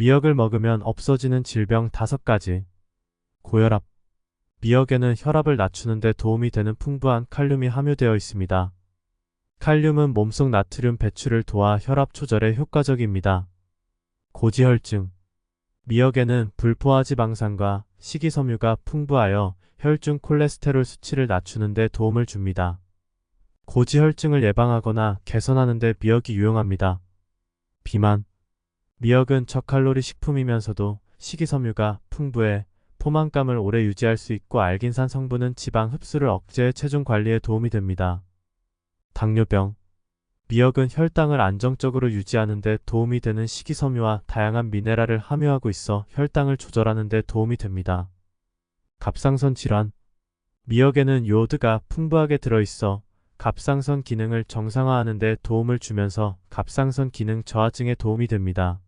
미역을 먹으면 없어지는 질병 5가지. 고혈압. 미역에는 혈압을 낮추는 데 도움이 되는 풍부한 칼륨이 함유되어 있습니다. 칼륨은 몸속 나트륨 배출을 도와 혈압 조절에 효과적입니다. 고지혈증. 미역에는 불포화 지방산과 식이섬유가 풍부하여 혈중 콜레스테롤 수치를 낮추는 데 도움을 줍니다. 고지혈증을 예방하거나 개선하는 데 미역이 유용합니다. 비만. 미역은 저칼로리 식품이면서도 식이섬유가 풍부해 포만감을 오래 유지할 수 있고 알긴산 성분은 지방 흡수를 억제해 체중 관리에 도움이 됩니다. 당뇨병. 미역은 혈당을 안정적으로 유지하는 데 도움이 되는 식이섬유와 다양한 미네랄을 함유하고 있어 혈당을 조절하는 데 도움이 됩니다. 갑상선 질환. 미역에는 요오드가 풍부하게 들어있어 갑상선 기능을 정상화하는 데 도움을 주면서 갑상선 기능 저하증에 도움이 됩니다.